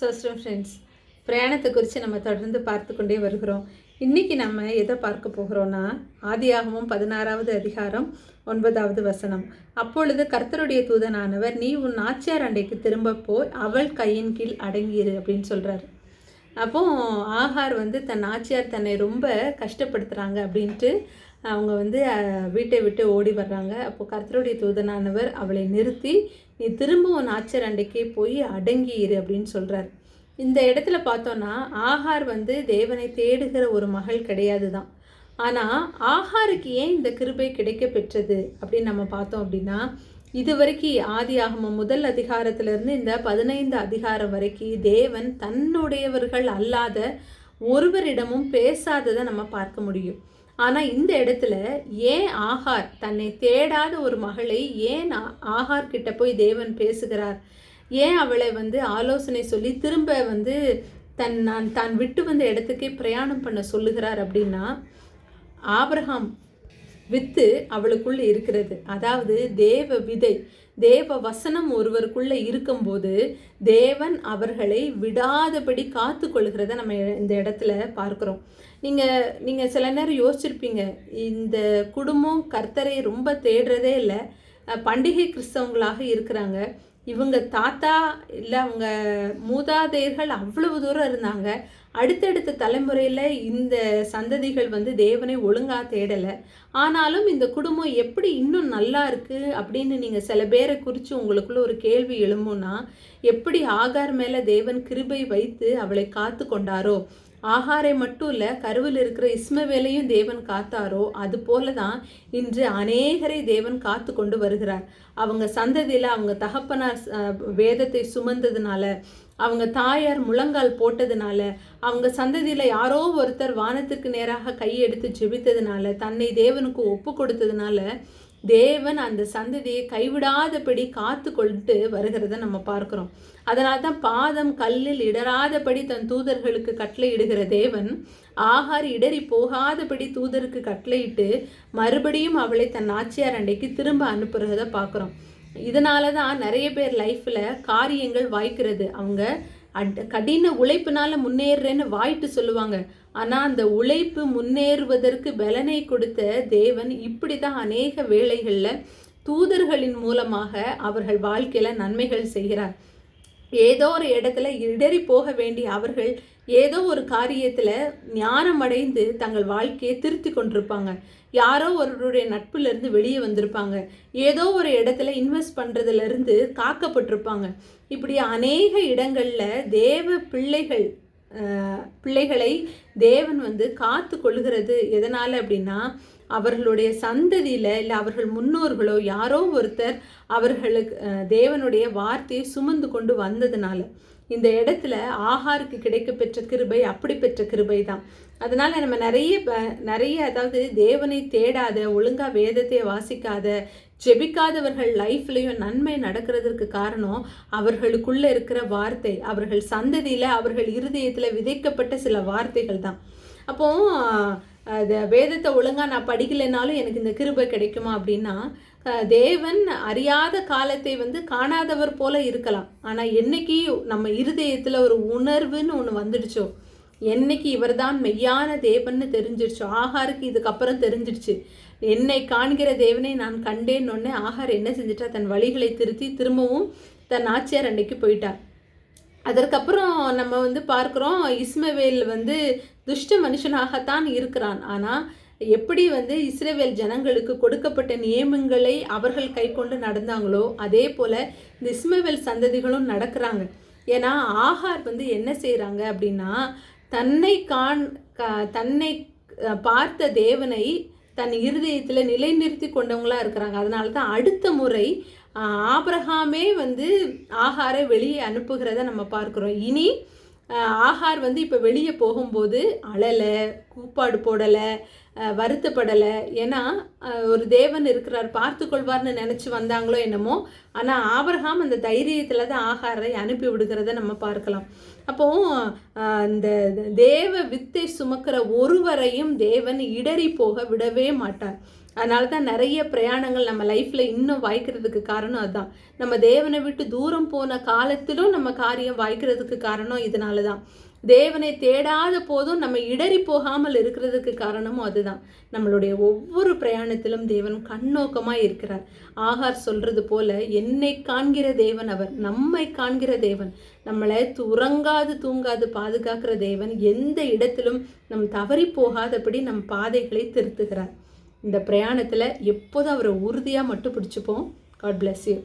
சோஸ்டம் friends பிரயாணத்தை குறித்து நம்ம தொடர்ந்து பார்த்து கொண்டே வருகிறோம். இன்றைக்கி நம்ம எதை பார்க்க போகிறோன்னா ஆதியாகமும் பதினாறாவது அதிகாரம் ஒன்பதாவது வசனம். அப்பொழுது கர்த்தருடைய தூதனானவர் நீ உன் நாச்சியார் அண்டைக்கு திரும்ப போய் அவள் கையின் கீழ் அடங்கியிரு அப்படின்னு சொல்கிறாரு அப்போ ஆஹார் வந்து தன் ஆச்சியார் தன்னை ரொம்ப கஷ்டப்படுத்துகிறாங்க அப்படின்ட்டு அவங்க வந்து வீட்டை விட்டு ஓடி வர்றாங்க. அப்போ கர்த்தருடைய தூதனானவர் அவளை நிறுத்தி நீ திரும்ப உன் நாச்சியார் அண்டைக்கே போய் அடங்கி இரு அப்படின்னு சொல்கிறார் இந்த இடத்துல பார்த்தோன்னா ஆஹார் வந்து தேவனை தேடுகிற ஒரு மகள் கிடையாது தான் ஆனால் ஆஹாருக்கு ஏன் இந்த கிருபை கிடைக்க பெற்றது அப்படின்னு நம்ம பார்த்தோம் அப்படின்னா இது வரைக்கும் ஆதி ஆகம முதல் அதிகாரத்திலிருந்து இந்த பதினைந்து அதிகாரம் வரைக்கும் தேவன் தன்னுடையவர்கள் அல்லாத ஒருவரிடமும் பேசாததை நம்ம பார்க்க முடியும். ஆனால் இந்த இடத்துல ஏன் ஆகார் தன்னை தேடாத ஒரு மகளை ஏன் ஆகார் கிட்ட போய் தேவன் பேசுகிறார்? ஏன் அவளை வந்து ஆலோசனை சொல்லி திரும்ப வந்து தன் நான் தான் விட்டு வந்த இடத்துக்கே பிரயாணம் பண்ண சொல்லுகிறார் அப்படின்னா ஆப்ரஹாம் வித்து அவளுக்குள் இருக்கிறது. அதாவது தேவ விதை தேவ வசனம் ஒருவருக்குள்ளே இருக்கும்போது தேவன் அவர்களை விடாதபடி காத்து கொள்கிறத நம்ம இந்த இடத்துல பார்க்குறோம். நீங்கள் நீங்கள் சில நேரம் யோசிச்சிருப்பீங்க இந்த குடும்பம் கர்த்தரை ரொம்ப தேடுறதே இல்லை பண்டிகை கிறிஸ்தவங்களாக இருக்கிறாங்க. இவங்க தாத்தா இல்லை அவங்க மூதாதையர்கள் அவ்வளவு தூரம் இருந்தாங்க. அடுத்தடுத்த தலைமுறையில் இந்த சந்ததிகள் வந்து தேவனை ஒழுங்காக தேடலை. ஆனாலும் இந்த குடும்பம் எப்படி இன்னும் நல்லா இருக்குது அப்படின்னு நீங்கள் சில பேரை குறித்து உங்களுக்குள்ள ஒரு கேள்வி எழும்புன்னா எப்படி ஆகார் மேலே தேவன் கிருபை வைத்து அவளை காத்து கொண்டாரோ ஆகாரை மட்டும் இல்லை கருவில் இருக்கிற இஸ்மவேலையும் தேவன் காத்தாரோ அது போல தான் இன்று அநேகரை தேவன் காத்து கொண்டு வருகிறார். அவங்க சந்ததியில் அவங்க தகப்பனார் வேதத்தை சுமந்ததுனால அவங்க தாயார் முழங்கால் போட்டதுனால அவங்க சந்ததியில் யாரோ ஒருத்தர் வானத்துக்கு நேராக கையெடுத்து ஜெபித்ததுனால தன்னை தேவனுக்கு ஒப்பு கொடுத்ததுனால தேவன் அந்த சந்ததியை கைவிடாதபடி காத்து கொண்டு வருகிறத நம்ம பார்க்கிறோம். அதனால தான் பாதம் கல்லில் இடராதபடி தன் தூதர்களுக்கு கட்டளையிடுகிற தேவன் ஆகார் இடறி போகாதபடி தூதருக்கு கட்டளையிட்டு மறுபடியும் அவளை தன் நாச்சியார் அண்டைக்கு திரும்ப அனுப்புகிறத பார்க்குறோம். இதனால தான் நிறைய பேர் லைஃப்பில் காரியங்கள் வாய்க்கிறது. அவங்க அட் கடின உழைப்பினால முன்னேறுறேன்னு வாய்ட்டு சொல்லுவாங்க. ஆனால் அந்த உழைப்பு முன்னேறுவதற்கு பலனை கொடுத்த தேவன் இப்படி தான் அநேக வேளைகளில் தூதர்களின் மூலமாக அவர்கள் வாழ்க்கையில் நன்மைகள் செய்கிறார். ஏதோ ஒரு இடத்துல இடறி போக வேண்டிய அவர்கள் ஏதோ ஒரு காரியத்தில் ஞானம் அடைந்து தங்கள் வாழ்க்கையை திருத்தி கொண்டிருப்பாங்க. யாரோ ஒருவருடைய நட்புலேருந்து வெளியே வந்திருப்பாங்க. ஏதோ ஒரு இடத்துல இன்வெஸ்ட் பண்ணுறதுலேருந்து காக்கப்பட்டிருப்பாங்க. இப்படி அநேக இடங்களில் தேவ பிள்ளைகள் பிள்ளைகளை தேவன் வந்து காத்து கொள்கிறது எதனால் அப்படின்னா அவர்களுடைய சந்ததியில் இல்லை அவர்கள் முன்னோர்களோ யாரோ ஒருத்தர் அவர்களுக்கு தேவனுடைய வார்த்தையை சுமந்து கொண்டு வந்ததுனால. இந்த இடத்துல ஆகாருக்கு கிடைக்க பெற்ற கிருபை அப்படி பெற்ற கிருபை தான் அதனால் நம்ம நிறைய நிறைய அதாவது தேவனை தேடாத ஒழுங்காக வேதத்தை வாசிக்காத ஜெபிக்காதவர்கள் லைஃப்லையும் நன்மை நடக்கிறதுக்கு காரணம் அவர்களுக்குள்ளே இருக்கிற வார்த்தை. அவர்கள் சந்ததியில் அவர்கள் இருதயத்தில் விதைக்கப்பட்ட சில வார்த்தைகள் தான் அப்போது அதை வேதத்தை ஒழுங்காக நான் படிக்கலைனாலும் எனக்கு இந்த கிருபை கிடைக்குமா அப்படின்னா தேவன் அறியாத காலத்தை வந்து காணாதவர் போல இருக்கலாம். ஆனால் என்னைக்கு நம்ம இருதயத்தில் ஒரு உணர்வுன்னு ஒன்று வந்துடுச்சோ என்னைக்கு இவர்தான் மெய்யான தேவன்னு தெரிஞ்சிடுச்சோ ஆகாருக்கு இதுக்கப்புறம் தெரிஞ்சிடுச்சு. என்னை காண்கிற தேவனை நான் கண்டேன்னு ஆஹார் ஆகார் என்ன செஞ்சிட்டா தன் வழிகளை திருத்தி திரும்பவும் தன் ஆச்சியார் அன்னைக்கு போயிட்டார். அதற்கப்புறம் நம்ம வந்து பார்க்குறோம் இஸ்மவேல் வந்து துஷ்ட மனுஷனாகத்தான் இருக்கிறான். ஆனால் எப்படி வந்து இஸ்ரேவேல் ஜனங்களுக்கு கொடுக்கப்பட்ட நியமங்களை அவர்கள் கை கொண்டு நடந்தாங்களோ அதே போல் இந்த இஸ்மவேல் சந்ததிகளும் நடக்கிறாங்க. ஏன்னா ஆகார் வந்து என்ன செய்கிறாங்க அப்படின்னா தன்னை காண் தன்னை பார்த்த தேவனை தன் இருதயத்தில் நிலைநிறுத்தி கொண்டவங்களாக இருக்கிறாங்க. அதனால தான் அடுத்த முறை ஆபரகாமே வந்து ஆகாரை வெளியே அனுப்புகிறத நம்ம பார்க்குறோம். இனி ஆஹார் ஆகார் வந்து இப்போ வெளியே போகும்போது அழலை கூப்பாடு போடலை வருத்தப்படலை. ஏன்னா ஒரு தேவன் இருக்கிறார் பார்த்து கொள்வார்னு நினச்சி வந்தாங்களோ என்னமோ ஆனால் ஆபரகாம் அந்த தைரியத்தில் தான் ஆகாரை அனுப்பி விடுகிறத நம்ம பார்க்கலாம். அப்போ இந்த தேவ வித்தை சுமக்கிற ஒருவரையும் தேவன் இடறி போக விடவே மாட்டார். அதனால தான் நிறைய பிரயாணங்கள் நம்ம லைஃப்பில் இன்னும் வாய்க்கிறதுக்கு காரணம் அதுதான் நம்ம தேவனை விட்டு தூரம் போன காலத்திலும் நம்ம காரியம் வாய்க்கிறதுக்கு காரணம் இதனால தான் தேவனை தேடாத போதும் நம்ம இடறி போகாமல் இருக்கிறதுக்கு காரணமும் அதுதான். நம்மளுடைய ஒவ்வொரு பிரயாணத்திலும் தேவன் கண்ணோக்கமாக இருக்கிறார். ஆகார் சொல்றது போல என்னை காண்கிற தேவன் அவர் நம்மை காண்கிற தேவன். நம்மளை துறங்காது தூங்காது பாதுகாக்கிற தேவன். எந்த இடத்திலும் நம் தவறி போகாதபடி நம் பாதைகளை திருத்துகிறார். இந்த பிரயாணத்தில் எப்போதும் அவரை உறுதியாக மட்டும் பிடிச்சிப்போம். God bless you